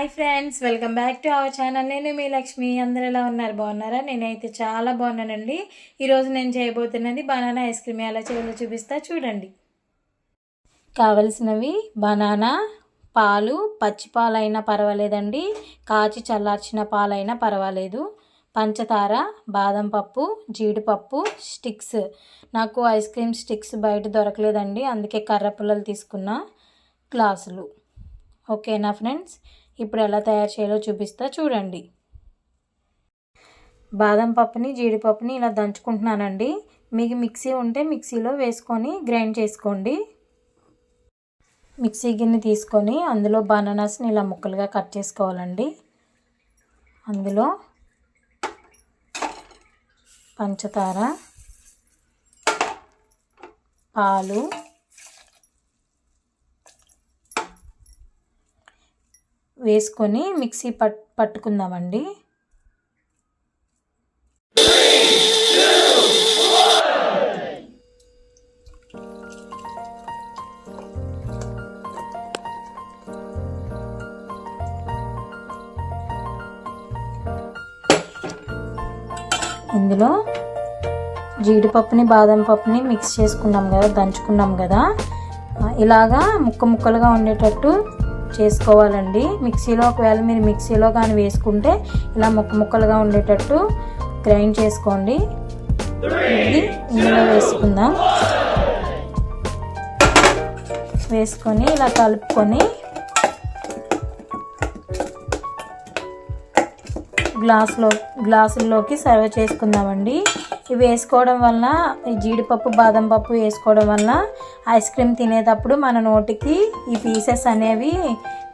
Hi friends welcome back to our channel. నేను మీ లక్ష్మి. అందరు ఎలా ఉన్నారు? బాగున్నారా? నేనైతే చాలా బాగున్నానండి. ఈరోజు నేను చేయబోతున్నది బనానా ఐస్ క్రీమ్. ఎలా చేయాలో చూపిస్తా. చూడండి. కావలసినవి బనానా పాలు పచ్చి పాలైనా పర్వాలేదండి. కాచి చల్లార్చిన పాలైనా పర్వాలేదు. పంచదార బాదం పప్పు జీడిపప్పు స్టిక్స్. నాకు ఐస్ క్రీమ్ స్టిక్స్ బయట దొరకలేదండి. అందుకే కర్ర పుల్లలు తీసుకున్న గ్లాసులు. ఓకేనా ఫ్రెండ్స్? ఇప్పుడు ఎలా తయారు చేయాలో చూపిస్తా చూడండి. బాదం పప్పుని జీడిపప్పుని ఇలా దంచుకుంటున్నానండి. మీకు మిక్సీ ఉంటే మిక్సీలో వేసుకొని గ్రైండ్ చేసుకోండి. మిక్సీ గిన్నె తీసుకొని అందులో బనానాస్ని ఇలా ముక్కలుగా కట్ చేసుకోవాలండి. అందులో పంచదార పాలు వేసుకొని మిక్సీ పట్ పట్టుకుందామండి. ఇందులో జీడిపప్పుని బాదం పప్పుని మిక్స్ చేసుకున్నాం కదా దంచుకున్నాం కదా. ఇలాగా ముక్క ముక్కలుగా ఉండేటట్టు చేసుకోవాలండి. మిక్సీలో ఒకవేళ మీరు మిక్సీలో కానీ వేసుకుంటే ఇలా ముక్క ముక్కలుగా ఉండేటట్టు గ్రైండ్ చేసుకోండి. ఇది ఇందులో వేసుకుందాం. వేసుకొని ఇలా కలుపుకొని గ్లాసులో గ్లాసుల్లోకి సర్వ్ చేసుకుందామండి. ఇవి వేసుకోవడం వలన ఈ జీడిపప్పు బాదం పప్పు వేసుకోవడం వలన ఐస్ క్రీమ్ తినేటప్పుడు మన నోటికి ఈ పీసెస్ అనేవి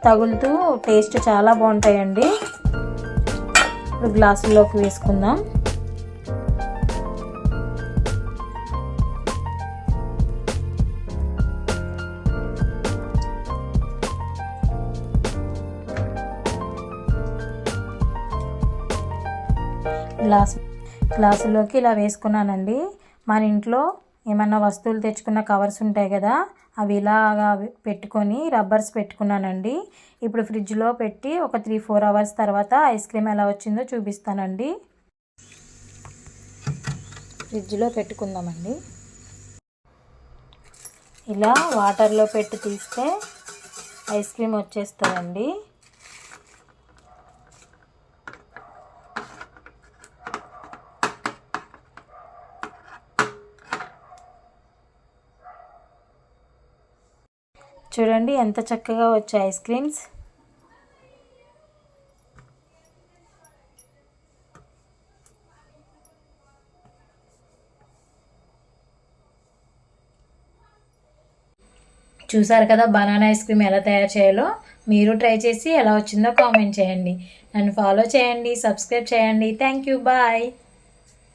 తగులుతూ టేస్ట్ చాలా బాగుంటాయండి. ఇప్పుడు గ్లాసుల్లోకి వేసుకుందాం. గ్లాస్ గ్లాసులోకి ఇలా వేసుకున్నానండి. మన ఇంట్లో ఏమన్నా వస్తువులు తెచ్చుకున్న కవర్స్ ఉంటాయి కదా అవి ఇలాగా పెట్టుకొని రబ్బర్స్ పెట్టుకున్నానండి. ఇప్పుడు ఫ్రిడ్జ్లో పెట్టి ఒక త్రీ ఫోర్ అవర్స్ తర్వాత ఐస్ క్రీమ్ ఎలా వచ్చిందో చూపిస్తానండి. ఫ్రిడ్జ్లో పెట్టుకుందామండి. ఇలా వాటర్లో పెట్టి తీస్తే ఐస్ క్రీమ్ వచ్చేస్తుందండి. చూడండి ఎంత చక్కగా వచ్చాయి ఐస్ క్రీమ్స్. చూసారు కదా బనానా ఐస్ క్రీమ్ ఎలా తయారు చేయాలో? మీరు ట్రై చేసి ఎలా వచ్చిందో కామెంట్ చేయండి. నన్ను ఫాలో చేయండి సబ్స్క్రైబ్ చేయండి. Thank you bye.